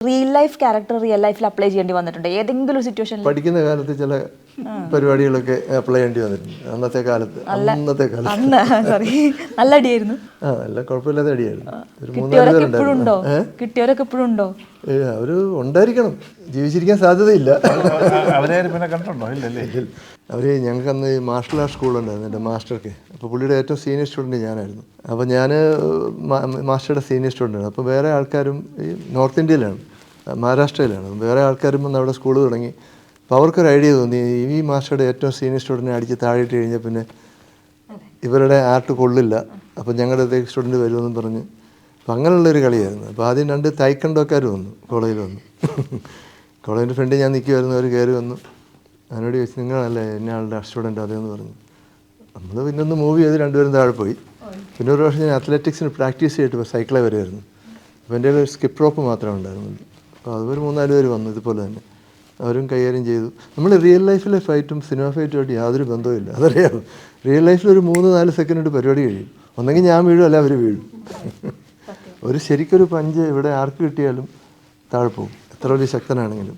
Real life character real ലൈഫിൽ apply ചെയ്യേണ്ടി വന്നിട്ടുണ്ട്. ഏതെങ്കിലും ഒരു സിറ്റുവേഷനിൽ പഠിക്കുന്ന കാലത്ത് ചില പരിപാടികളൊക്കെ അപ്ലൈ ചെയ്യേണ്ടി വന്നിട്ടുണ്ട്. അന്നത്തെ കാലത്ത്. അന്നത്തെ കാലത്ത്. സോറി നല്ല അടിയായിരുന്നു. ആ നല്ല കുഴപ്പമില്ലാത്ത അടിയായിരുന്നു. ഒരു മൂന്നാൽ കിട്ടിയവരൊക്കെ ഇപ്പോഴും ഉണ്ടോ പേരുണ്ടായിരുന്നു കിട്ടിയവരൊക്കെ ഇപ്പോഴും ഉണ്ടോ ഏ, അവർ ഉണ്ടായിരിക്കണം. ജീവിച്ചിരിക്കാൻ സാധ്യതയില്ല. അവർ ഞങ്ങൾക്ക് അന്ന് മാർഷൽ ആർട്സ് സ്കൂളുണ്ടായിരുന്നു എന്റെ മാസ്റ്റർക്ക് അപ്പോൾ പുള്ളിയുടെ ഏറ്റവും സീനിയർ സ്റ്റുഡന്റ് ഞാനായിരുന്നു. അപ്പോൾ ഞാൻ മാസ്റ്ററുടെ സീനിയർ സ്റ്റുഡന്റാണ് അപ്പോൾ വേറെ ആൾക്കാരും ഈ നോർത്ത് ഇന്ത്യയിലാണ് മഹാരാഷ്ട്രയിലാണ്. വേറെ ആൾക്കാരും വന്ന് അവിടെ സ്കൂൾ തുടങ്ങി. അപ്പോൾ അവർക്കൊരു ഐഡിയ തോന്നി. ഈ മാസ്റ്ററുടെ ഏറ്റവും സീനിയർ സ്റ്റുഡന്റിനെ അടിച്ച് താഴെയിട്ട് കഴിഞ്ഞാൽ പിന്നെ ഇവരുടെ ആർട്ട് കൊള്ളില്ല. അപ്പോൾ ഞങ്ങളുടെ സ്റ്റുഡന്റ് വരുമെന്നും പറഞ്ഞ്. അപ്പോൾ അങ്ങനെയുള്ളൊരു കളിയായിരുന്നു. അപ്പോൾ ആദ്യം രണ്ട് തൈക്കണ്ടോക്കാർ വന്നു കോളേജിൽ വന്നു. കോളേജിന്റെ ഫ്രണ്ടിൽ ഞാൻ നിൽക്കുമായിരുന്നു അവർ കയറി വന്നു. അതിനോട് ചോദിച്ചു നിങ്ങളല്ലേ എന്നെ ആളുടെ സ്റ്റുഡന്റ് അതെന്ന് പറഞ്ഞു. നമ്മൾ പിന്നെ ഒന്ന് മൂവ് ചെയ്ത് രണ്ടുപേരും താഴെ പോയി. പിന്നെ ഒരു വർഷം ഞാൻ അത്ലറ്റിക്സിന് പ്രാക്ടീസ് ചെയ്തിട്ട് സൈക്കിളെ വരുമായിരുന്നു അപ്പോൾ എന്റെ ഒരു സ്കിപ്പ് റോപ്പ് മാത്രമേ ഉണ്ടായിരുന്നുള്ളൂ. അപ്പോൾ അതൊരു മൂന്നാൽ പേര് വന്നു ഇതുപോലെ തന്നെ. അവരും കൈകാര്യം ചെയ്തു. നമ്മൾ റിയൽ ലൈഫിലെ ഫൈറ്റും സിനിമ ഫൈറ്റുമായിട്ട് യാതൊരു ബന്ധവുമില്ല അതറിയാം റിയൽ ലൈഫിൽ ഒരു മൂന്ന് നാല് സെക്കൻഡ് പരിപാടി കഴിയും. ഒന്നെങ്കിൽ ഞാൻ വീഴും അല്ല അവർ വീഴും. ഒരു ശരിക്കൊരു പഞ്ച് ഇവിടെ ആർക്ക് കിട്ടിയാലും താഴെ പോകും. എത്ര വലിയ ശക്തനാണെങ്കിലും.